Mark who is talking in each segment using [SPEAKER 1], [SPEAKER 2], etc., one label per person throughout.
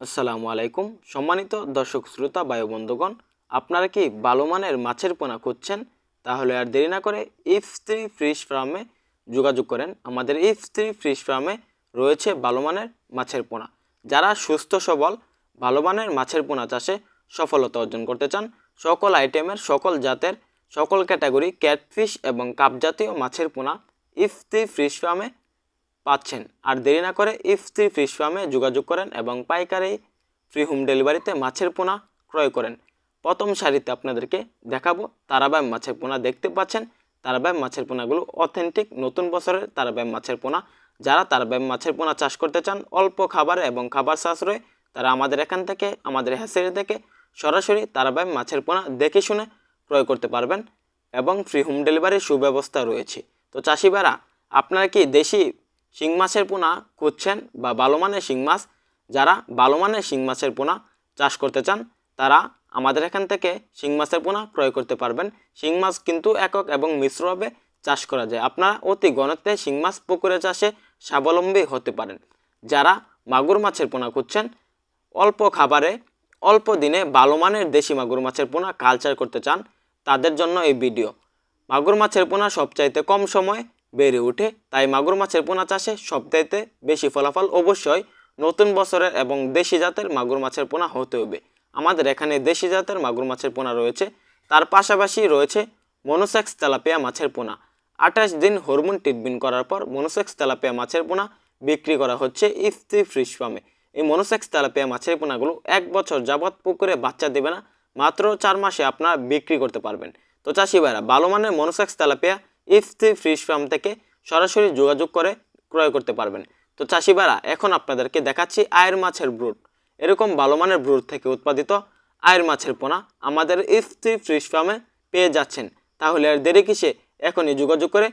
[SPEAKER 1] আসসালামু আলাইকুম। সম্মানিত দর্শক, শ্রোতা বায়ু বন্ধুগণ, আপনারা কি ভালো মানের মাছের পোনা খুঁজছেন? তাহলে আর দেরি না করে ইফ থ্রি ফিশ ফার্মে যোগাযোগ করেন। আমাদের ইফ থ্রি ফিশ ফার্মে রয়েছে ভালো মানের মাছের পোনা। যারা সুস্থ, সবল ভালো মানের মাছের পোনা চাষে সফলতা অর্জন করতে চান, সকল আইটেমের, সকল জাতের, সকল ক্যাটাগরি ক্যাটফিশ এবং কাপ জাতীয় মাছের পোনা ইফ থ্রি ফিশ ফার্মে পাচ্ছেন। আর দেরি না করে ইফতি ফিশ ফার্মে যোগাযোগ করেন এবং পাইকারি ফ্রি হোম ডেলিভারিতে মাছের পোনা ক্রয় করেন। প্রথম সারিতে আপনাদেরকে দেখাবো তারাবাই মাছের পোনা দেখতে পাচ্ছেন। তারাবাই মাছের পোনাগুলো অথেন্টিক নতুন বছরের তারাবাই মাছের পোনা। যারা তারাবাই মাছের পোনা চাষ করতে চান, অল্প খাবারে এবং খাবার সাশ্রয়ে, তারা আমাদের এখান থেকে, আমাদের হ্যাসেরি থেকে সরাসরি তারাবাই মাছের পোনা দেখে শুনে ক্রয় করতে পারবেন এবং ফ্রি হোম ডেলিভারির সুব্যবস্থা রয়েছে। তো চাষিবারা আপনারা কি দেশি শিং মাছের পোনা খুঁজছেন বা ভালো মানের শিং মাছ, যারা ভালো মানের শিং মাছের পোনা চাষ করতে চান, তারা আমাদের এখান থেকে শিং মাছের পোনা ক্রয় করতে পারবেন। শিং মাছ কিন্তু একক এবং মিশ্রভাবে চাষ করা যায়। আপনারা অতি ঘনত্বে শিং মাছ পুকুরে চাষে স্বাবলম্বী হতে পারেন। যারা মাগুর মাছের পোনা খুঁজছেন, অল্প খাবারে, অল্প দিনে ভালো মানের দেশি মাগুর মাছের পোনা কালচার করতে চান, তাদের জন্য এই ভিডিও। মাগুর মাছের পোনা সবচাইতে কম সময়ে বেড়ে ওঠে। তাই মাগুর মাছের পোনা চাষে সবচাইতে বেশি ফলাফল অবশ্যই নতুন বছরের এবং দেশি জাতের মাগুর মাছের পোনা হতে হবে। আমাদের এখানে দেশি জাতের মাগুর মাছের পোনা রয়েছে। তার পাশাপাশি রয়েছে মনোসেক্স তেলাপিয়া মাছের পোনা। আঠাশ দিন হরমোন ট্রিটমেন্ট করার পর মনোসেক্স তেলাপিয়া মাছের পোনা বিক্রি করা হচ্ছে ইফতি ফ্রিশ ফার্মে। এই মনোসেক্স তেলাপিয়া মাছের পোনাগুলো এক বছর যাবৎ পুকুরে বাচ্চা দেবে না, মাত্র চার মাসে আপনারা বিক্রি করতে পারবেন। তো চাষি ভাইরা, ভালো মানের monosex tilapia Ifti fish farm থেকে সরাসরি যোগাযোগ করে ক্রয় করতে পারবেন। তো চাষিবারা, এখন আপনাদেরকে দেখাচ্ছি আয়ের মাছের ব্রুড এরকম ভালো মানের ব্রুড থেকে উৎপাদিত আয়ের মাছের পোনা আমাদের ইফতি ফিশ ফার্মে পেয়ে যাচ্ছেন। তাহলে আর দেরি কিসে? এখনই যোগাযোগ করে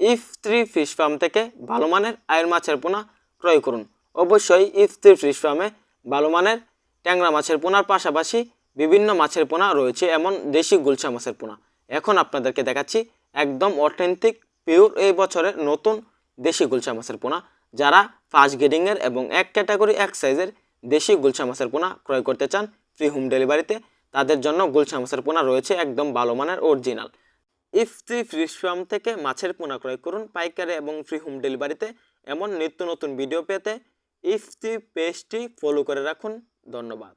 [SPEAKER 1] ইফ থ্রি ফিশ ফার্ম থেকে ভালো মানের আয়ের মাছের পোনা ক্রয় করুন। অবশ্যই ইফ থ্রি ফিশ ফার্মে ভালো মানের ট্যাংরা মাছের পোনার পাশাপাশি বিভিন্ন মাছের পোনা রয়েছে, এমন দেশি গুলশা মাছের পোনা। এখন আপনাদেরকে দেখাচ্ছি একদম অথেন্টিক পিওর এই বছরের নতুন দেশি গুলশা মাছের পোনা, যারা ফার্স্ট গ্রেডিংয়ের এবং এক ক্যাটাগরি এক সাইজের দেশি গুলশা মাছের পোনা ক্রয় করতে চান ফ্রি হোম ডেলিভারিতে তাদের জন্য গুলশা মাছের পোনা রয়েছে একদম ভালো মানের অরিজিনাল ইফতি ফিশ ফার্ম থেকে মাছের পোনা ক্রয় করুন পাইকারি এবং ফ্রি হোম ডেলিভারিতে এমন নিত্য নতুন ভিডিও পেতে ইফতি পেজটি ফলো করে রাখুন, ধন্যবাদ।